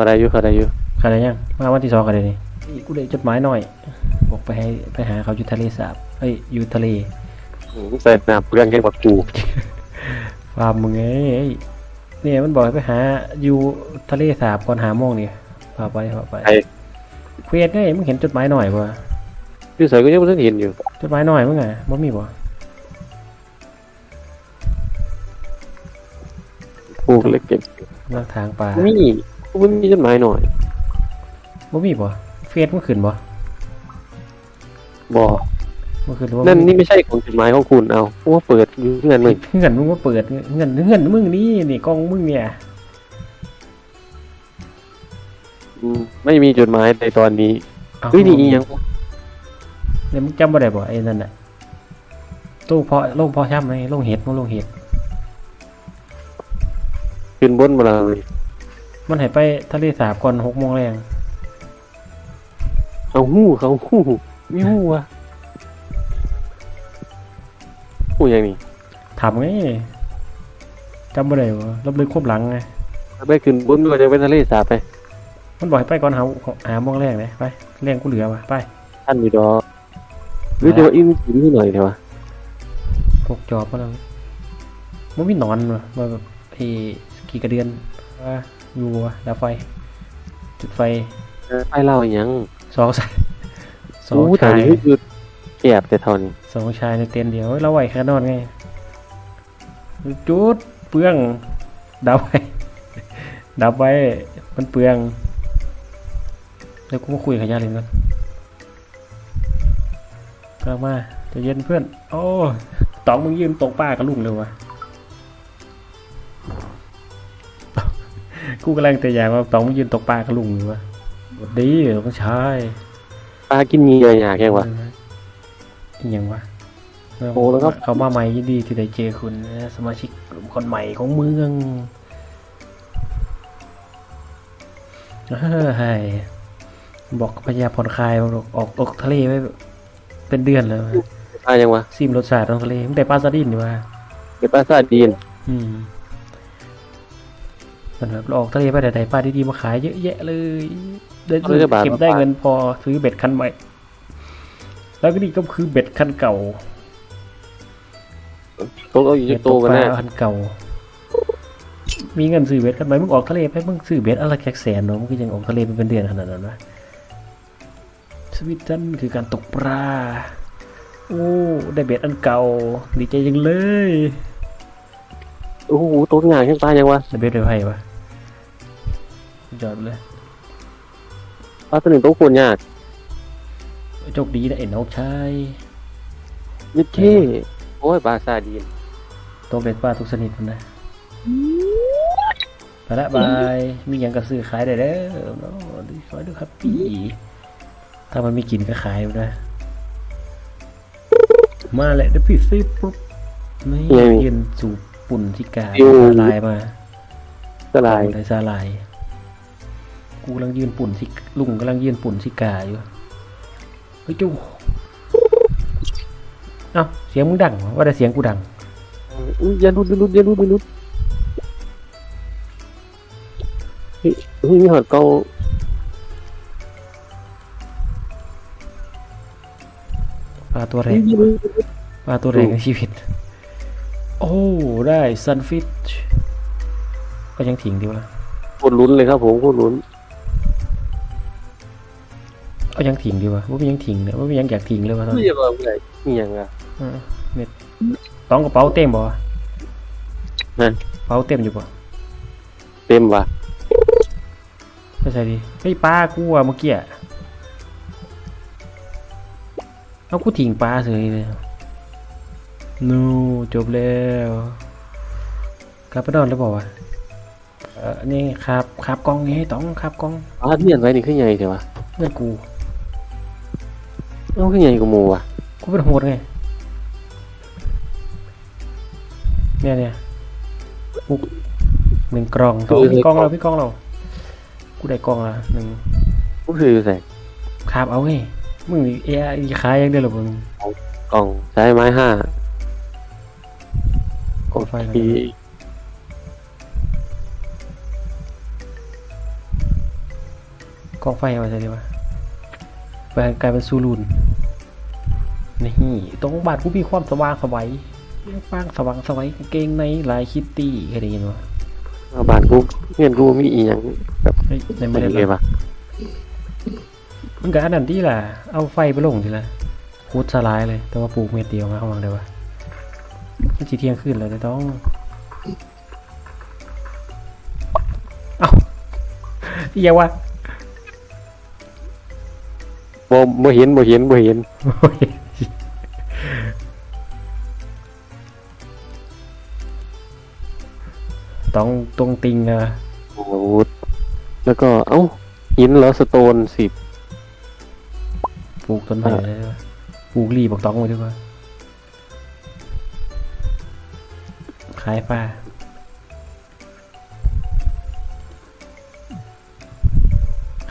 เขาได้อยู่เขาได้อยู่ขนาดยังมาวันที่สองกันเลยนี่นี่กูได้จดหมายหน่อย บอกไปให้ไปหาเขาอยู่ทะเลสาบเอ้ยอยู่ทะเลอืมใส่น้ำเปลืองแค่บักกูฟาร์มมึงไงเอ้ยเนี่ยมันบอกให้ไปหาอยู่ทะเลสาบก่อนหาโมงนี่พาไปพาไปไอ้เควสไงมึงเห็นจดหมายหน่อยปะพี่ใส่ก็ยังไม่ทันเห็นอยู่จดหมายหน่อยมึงไงบ่มีปะผูกเล็กเก็บนอกทางป่ามี ไม่มีจดหมายหน่อยบ่มีปะเฟซมึงขึ้นปะบอกมึงขึ้นว่านั่นนี่ไม่ใช่ของจดหมายของคุณเอาเพราะว่าเปิดอยู่เงินมึงเงินมึงมาเปิดเงินเงินเงินมึงนี่นี่กล้องมึงเนี่ยอืมไม่มีจดหมายในตอนนี้อาเฮ้ยนี่อีหยังเนี่ยมึงจำบ่ได้บ่ไอ้นั่นน่ะตู้เพาะลงเพาะช่ำไหมลงเห็ดมึงลงเห็ดขึ้นบนมาเลย มันให้ไปทะเลสาบก่อนหกโมงแรงเขาหู้เขาหู้มีหู้วะหู้ยังนี่ถามไงจำบ่ได้บ่ลบเลยควบหลังไงถ้าไปขึ้นบนก็จะไปทะเลสาบไป มันบอกให้ไปก่อนหาหาโมงแรงเลยไปแรงกูเหลือว่ะไปท่านอยู่ดอกหรือจะว่าอินกินที่หน่อยเดี๋ยววะพวกจอบมาแล้วมันมีหนอนว่ะว่าแบบไอ้กี่กระเดือนว่า อยู่ว่ะดับไฟ จุดไฟไปเล่าอหยังสองสายสองโอ้แต่ชายนี่คือแอบแต่เท่านี้สองชายในเต็นท์เดียวเฮ้ยเราไหวแค่นอนไงจุดเปลืองดับไว้ดับไว้มันเปลืองเดี๋ยวกูมาคุยกับยาลินก่อนกลับมาใจะเย็นเพื่อน โอ้ตองมึงยืนตกป้ากับลุงเลยวะ กูกำลังแต่อยากว่าตองมึงยืนตกปลากับลุงอยู่วะสวัสดีเหรอพี่ชายปลากินเงียอยากแค่วะอีหยังวะโอ้แล้วก็เขามาใหม่ยินดีที่ได้เจอคุณนะสมาชิกกลุ่มคนใหม่ของเมืองเฮ้ยบอกพญาผ่อนคลายบอกออกออกทะเลไปเป็นเดือนแล้วปลายังวะซิมรสชาติของทะเลไม่ได้ปลาซาดินนี่วะเป็นปลาซาดีนอืม มันแบบเราออกทะเลไปแต่ไหนปลาดีๆมาขายเยอะแยะเลยได้เก็บได้เงินพอซื้อเบ็ดคันใหม่ แล้วก็นี่ก็คือเบ็ดคันเก่าตกเอาอยู่เบ็ที่ดโตตกกันปแน่ลาคันเก่า มีเงินซื้อเบ็ดคันใหม่มึงออกทะเลไปมึงซื้อเบ็ดอะไรแค่แสนเนาะมึงก็ยังออกทะเลไปเป็นเดือนขนาดนั้นวะสวิตเซอร์แลนด์คือการตกปลาโอ้ได้เบ็ดอันเก่าดีใจจังเลยโอ้โหตกงานแค่ปลายังวะได้เบ็ดไปไพ่ปะ จอดเลยปลาตัวหนึ่งตกคนยากโชคดีนะเอ็นน้องชายมิดเท่โอ้ยปลาซาดีนตัวเป็นป้าทุกชนิดมันนะไปละบายมีอย่างกระซื้อขายได้เด้อเนาะดีขายด้วยครับพี่ถ้ามันมีกินก็ขายอยู่นะมาแหละเดี๋ยวพี่ซื้อปุ๊บไม่ยืนสูบปุ่นที่กาละลายมาสลายได้สาลาย กูกำลังยืนปุ่นสิลุงกำลังยืนปุ่นสิกาอยู่เฮ้ยจูเอ้าเสียงมึงดังเหรอว่าแต่เสียงกูดังอุ้ยอย่าลุดอย่าลุดอย่าลุดอย่าลุดเฮ้ยเฮ้ยมีหอดเกาปลาตัวแรเฮ้ยกอย่าลุดปลาตัวแรกในชีวิต โอ้ได้ซันฟิชก็ยังถิงดีวะโคตรลุ้นเลยครับผมโคตรลุ้น ก็ยังถิงดีวะว่ามันยังถิงเนี่ยว่ามันยังอยากถิงเลยวะตอนไม่นี้อยากบอกอะไรนี่ยังอะ เออเม็ดต้องกระเป๋าเต็มบ่วะนั่นกระเป๋าเต็มอยู่บ่เต็มว่ะไม่ใช่ดิเฮ้ยปลากูอะเมื่อกี้อะเอากูถิงปลาเฉยเลยนูจบแล้วกลับไปนอนแล้วบอกว่าวะเออนี่ครับครับกล้องไงต้องครับกล้องปลาเมียนไว้นี่ขึ้นใหญ่เถอะวะเพื่อนกู ต้องขึ้นใหญ่กว่าหมูว่ะกูเป็นโหดไงเนี่ยเนี่ยปุ๊บหนึ่งกล่องต่อพี่กล้องเราพี่กล้องเรา กูได้กล้องละหนึ่งก็คือใส่คาบเอาไงมึงเอ้ยขายยังได้หรอมึงกล่องใช้ไม้ห้ากดไฟกันทีกองไฟเอาไปใส่ดีวะไปกลายเป็นซูรุน นี่ตรงบ้านกูมีความสว่างสวัยฟางสว่างสวัยกางเกงในลายคิตตี้เคยได้ยินวะเอาบ้านกูเงินกูมีอีหยังแบบเฮ้ยในไม่ไม่ได้ได้เลยปะมันก็อันนั้นที่ล่ะ เอาไฟไปลงทีละคูดสลายเลย แต่ว่าปลูกเม็ดเดียวมาเข้ามาได้ปะมันจีเที่ยงขึ้นเลยแต่ต้อง เอ้าเอียววะ บ่บ่เห็นบ่เห็นบ่เห็นโอ้ย ต้องตรงติงอะโอ้โหแล้วก็เอ้าหินเหรอสโตนสิบปลูกต้นไม้เลยปะปลูกรีบอกต้องไว้ด้วยปะขายปลา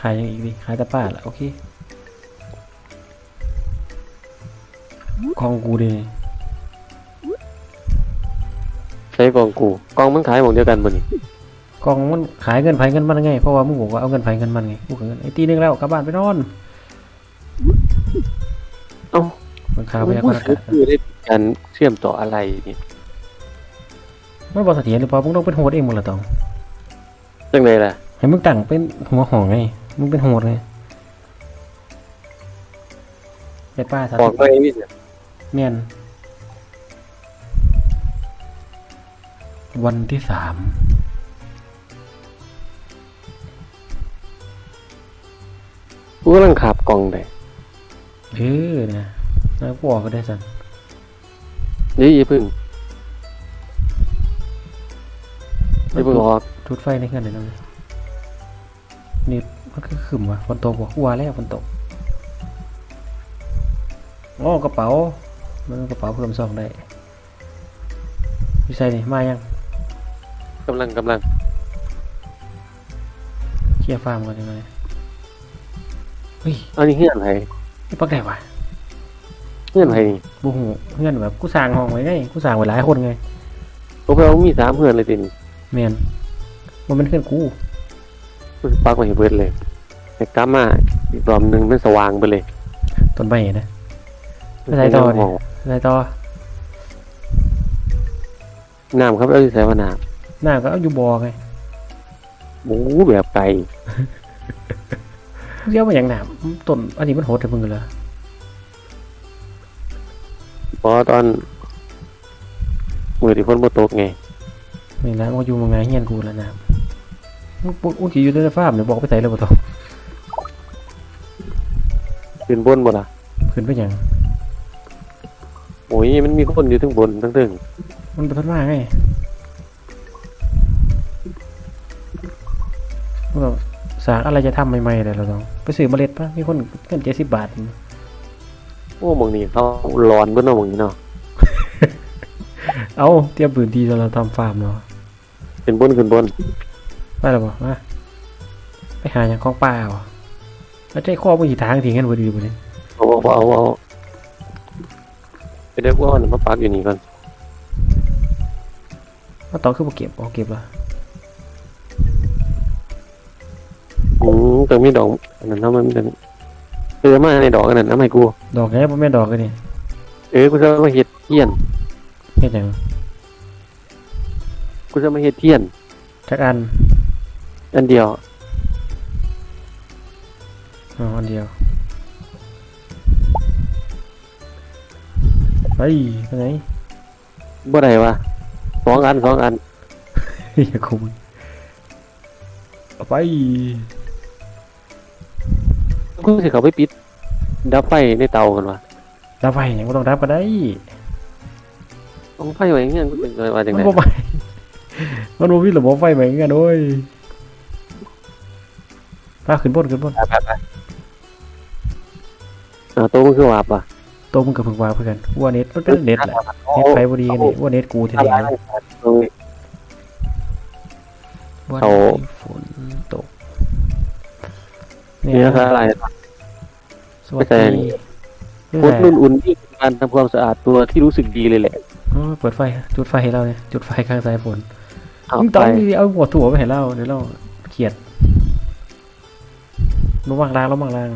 ขายยังอีกดิขายแต่ป้าละโอเคของกูดิ ช้กองกูกองมันขายหมองเดียวกันบ่นี่กองมันขายเงินไผเงินมันไงเพราะว่ามึงบอกว่าเอาเงินไผเงินมันไงกูก็เงินไอ้ตีหนึงแล้วกลับบ้านไปนอนเอ้ามันข่าวพยากรณ์อากาศคือได้การเชื่อมต่ออะไรนี่มันบอกเสถียรหรือเปล่ามึงต้องเป็นโฮสเองหมดละตองจังไดล่ะให้มึงตั้งเป็นหัวหองไงมึงเป็นโฮสไงไอ้ป้าสาบอกธิตไปนี่สิเมียน วันที่สามกูกำลังขับกล่องได้เออนะแล้วกูออกก็ได้สันเดี๋ยวอย่าเพึ่งอย่าเพึ่งออกจุดไฟในเงินเดี๋ยวนั้นนี่มันคือขึ้นว่ะฝนตกว่ะกูว่าแล้วฝนตกอ๋อกระเป๋า มันกระเป๋าเพิ่มซองได้พี่ใส่นี่มายัง กำลังกำลังเคลียร์ฟาร์มก่อนยังไงเฮ้ยเอานี่เฮือนไผนี่ปักได้ว่ะเฮือนไผนี่บูหูเงื่อนแบบกูสร้างห้องไว้ไงกูสร้างไว้หลายคนไงผมไปเอามีสามเฮือนเลยตินี่แมนมันเป็นเพื่อนกูมันปักไว้ให้เบิดเลยแต่กลับมาอีกรอบหนึงมันสว่างไปเลยต้นใบนะไม่ใช่ต่อดิอะไรต่อน้ำครับเอาที่ใส่ว่าน้ หน้าก็เอาอยู่บอไงำหมูแบบไก่เรียกว่าอย่างหนามต้นอันนี้มันโหดแต่มึงเลยเพราะตอนมือที่ฝนบ่ตกไงนี่แล้วมันอยู่มังไงเฮียนกูแล้วหนามมึงมึงจีอยู่ในฟาร์มเนี่ยบอกไปใส่เลยบ่ต้องขึ้นบนบ่ล่ะขึ้นไปหยังโอ้ยมันมีคนอยู่ทั้งบนทั้งตึงมันเป็นพันมาไง แบบสากอะไรจะทำใหม่ๆเลยเราต้องไปซื้อเมล็ดปะมีคนเงินเจ็ดสิบบาทโอ้หมองนี้เขาร้อนเบิ่นเนาะหมองนี้เนาะเอาเตรียมปืนดีเราทำฟาร์มเนาะขึ้นบนขึ้นบนไปแล้วบ่มาไปหาอย่างของป่าเหรอแล้วใจคอมึงหีทางทิ้งกันบ่ดีบ่เนี่ยเอาเอาเอาเอาไปเดี๋ยวกูเอาอันนนมาปักอยู่นี่ก่อนมาต่อคือบ่เก็บบ่เก็บละ มแต่มีดอกอันนั้นเนาะมันเป็นเออมาในดอกอันนั้นเอามาให้กูดอกไงบ่แม่นดอกเลยนี่เออกูจะมาเฮ็ดเทียนเฮ็ดหยังกูจะมาเฮ็ดเทียนจักอันอันเดียวอ๋ออันเดียวไปไปไหนบ่ได้วะสองอันสองอันเฮียกูมึงเอาไป กูสิเขาไปปิด ดับไฟในเตากันวะดับไฟหยังบ่ต้องดับก็ได้ต้องไฟไว้อย่างเงี้ยกูเป็นว่าจังมันได๋บ่ไปมันบ่มีระบบไฟเหมือนกันโอ้ยพาขึ้นบนขึ้นบนไปไปไปอ่าโตมันคือวาบอะโตวมึงกับเพิ่งวางเพื่อนกันว่าเน็ตมันเป็นเน็ตแหละโอ้เน็ตไฟบ่ดีกันนี่ว่าเน็ตกูแท้อะไรๆนะตรงนี้วันเอานี้ฝนตก นี่นะครับอะไรสวัสไม่ใช่ดีพดนุ่นอุ่นที่การทำความสะอาดตัวที่รู้สึกดีเลยแหละอ๋อเปิดไฟ จุดไฟให้เราเนี่ยจุดไฟข้างสายฝนเอามึงไปต้องเอาหัวถั่วไปให้เราเดี๋ยวเราเขียดระวังล่างระวังล่าง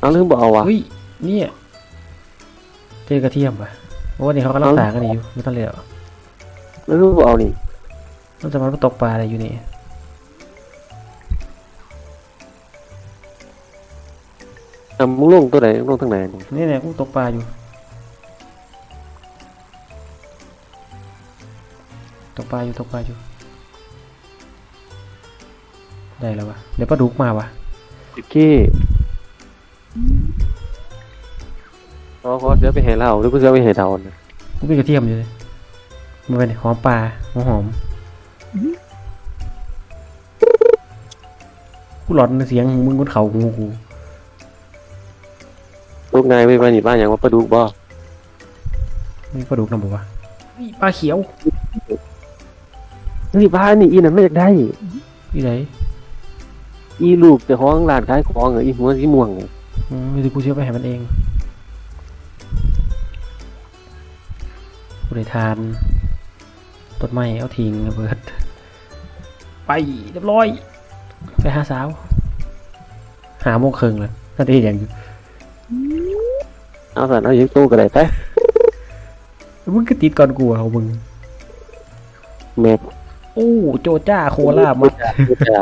เอาเรื่องบ่เอาวะเฮ้ยเนี่ยเจอกระเทียมป่ะเพราะว่านี่เขากำลังเอ้าตากกันอยู่ไม่ต้องเลยหรอกเรื่องบ่เอานี่มันจะมาตกปลาอะไรอยู่นี่ อะมึงลงตัวไหนมึงลงทางไหนนี่นี่เนี่ยกูตกปลาอยู่ ตกปลาอยู่ตกปลาอยู่ ได้แล้ววะเดี๋ยวปลาดุกมาวะโอเคขอขอเสือไปให้เราหรือกูเสือไปให้เทานะกูเป็นกระเทียมอยู่เลยมันเป็นหอมปลาหอมหอมกูหลอนเสียงมึงบนเขาหูกูลู กนายไปบ้านนี่บ้านอย่างว่าปลาดุกบ่นี่ปลาดุกนำบอกว่าปลาเขียวนี่บ้านนี่อีนั่นไม่อยากได้ที่ไหนอีลูกแต่ของร้านขายของเหรออีหัวสีม่วงเหรออืมเดี๋ยวกูเชื่อไปให้มันเองกูได้ทานต้นไม้เอาทิ้งระเบิดไปเรียบร้อย ไปหาสาว หาโมงครึ่งเลยนั่นเองอย่างอยู่ เอาสันเอายิงตู้ก็ได้ไปมึงก็ติดก่อนกูเอามึงแม่โอ้โจจ้าโคลาบมากูจะ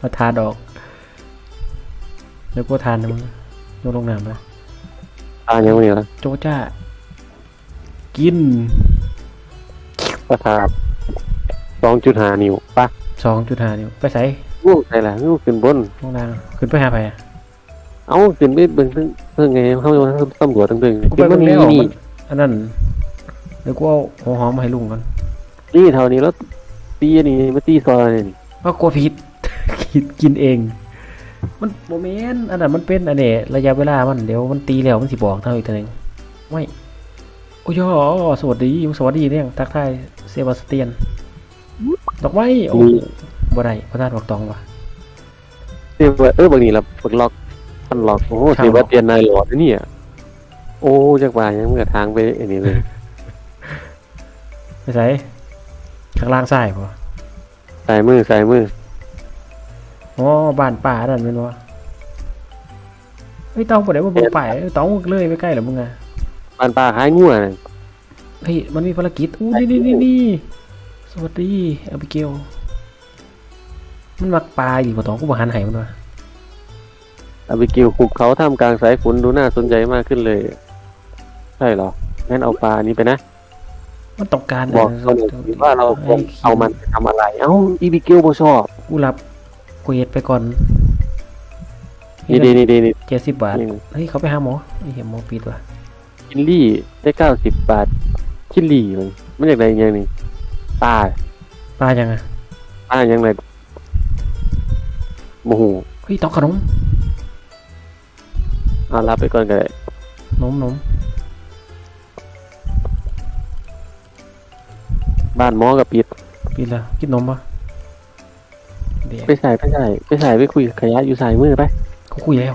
มาทานดอก แล้วก็ทานนะมึงโยนลงน้ำนะทานยังไงล่ะโจจ้า กินประทาบสองจุดห้านิ้วปะสองจุดห้านิ้วไปใส่งูใส่ละงูขึ้นบนลงน้ำขึ้นไปหาไปอะเอาขึ้นไปเบิ่งเพิ่ง เพิ่งไงเข้ามาตำรวจตั้งตึงกูไปมัเบิ่งแล้วนี่มันอันนั้นเดี๋ยวกูเอาหัวหอมมาให้ลุงกันนี่เท่านี้แล้วตีอันนี่มาตีซอยนี่ก็กลัวผิดกินกินเอง มันโมเมนต์อันนั้นมันเป็นอันเนี้ระยะเวลามันเดี๋ยวมันตีแล้วมันสิบอกเท่าอีกทีหนึงไม่โอ้ยอสวัสดีสวัสดีเนี่ยทักทายเซบาสเตียนดอกไม้โอ้บ่ได้พระธาตุบอกตองว่ะเรียกว่าเออบางนี่ละปลดล็อก พันล็อกโอ้โหครับสิว่าเตียนนายหลอดนะเนี่ย โอ้จักว่ายังเมื่อทางไปอันนี้เลยไปใส่ข้างล่างซ้ายป่ะสายมือสายมืออ๋อบ้านป่านั่นเป็นวะเฮ้ยเตองบ่ได้มาเบิ่งป่ายเตองเลยไม่ใกล้หรอมึงอะบ้านป่าหายงัวน่ะเฮ้ยมันมีภารกิจอู้นี่นี่นี่นี่สวัสดีอาบิเกลมันมักปลาอยู่บ่ตองกูบ่หันให้มันวะเอาไปเกี่ยวหุบเขาท่ามกลางสายฝนดูน่าสนใจมากขึ้นเลย ใช่เหรอ งั้นเอาปลานี้ไปนะ มันต้องการบอกเขาหน่อยสิว่าเราควรเอามันไปทำอะไร เอ้าอีบิเกิลบ่ชอบ กูรับกูเฮ็ดไปก่อนนี่ดีนี่ดีนี่เจ็ดสิบบาทนี่เฮ้ย เขาไปหาหมอไอ้เหี้ยหมอปิดว่ะชิลลี่ได้เก้าสิบบาท ชิลลี่มันมันอยากได้ยังไงนี่ปลาปลายังอะปลายังไงโมโหเฮ้ยตองขนม เอารับไปก่อนก็ได้นมนมบ้านหมอกับปิดปิดแล้วกินนมปะเดี๋ยวไปใส่ไปใส่ไปใส่ไปคุยขยะอยู่สายมือไป เขาคุยแล้ว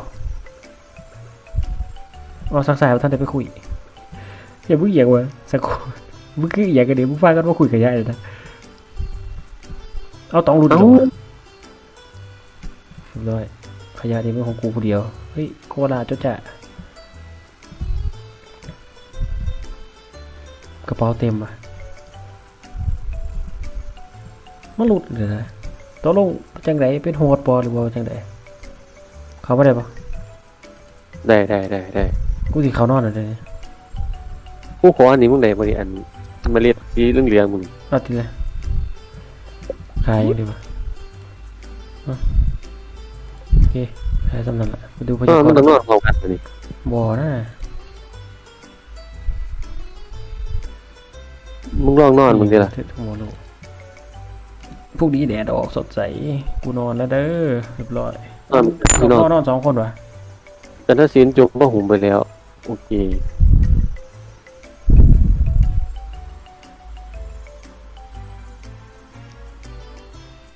เอาสักสายว่าท่านได้ไปคุยอย่าเพิ่งเหยียกวะสักคนมึงคือเหยียกกันเดี๋ยวมึงฟังกันว่าคุยกับยายเลยนะเอาตองรุดเอ้าเดียวเรียบร้อยขยะนี่เป็นของกูคนเดียว เฮ้ยโคราชจ้าจ้ากระเป๋าเต็มอะมันหลุดเลยนะตกลงจังไดเป็นโหดบอหรือว่าจังไดเขาไม่ได้ปะได้ได้ได้ได้กูสิเขานอนอะไรเนี่ยผู้ขออันนี้มึงได้บริอันมาเรียกสีเรื่องเรียงมึงเอาทีละขายยังดีปะ เอาโอเคขายสำนักละไปดูพเออยากมันรต้องณ์นอนพร้อมกันนี่บ่อนะมึงลองนอนมึงดิล่ะเททั้งหมดลูกพวกนี้แดดออกสดใส กูนอนแล้วเด้อเรียบร้อยนอนนนอนอนนอนสองคนวะแต่ถ้าศีลจบก็หุ่มไปแล้ว โอเค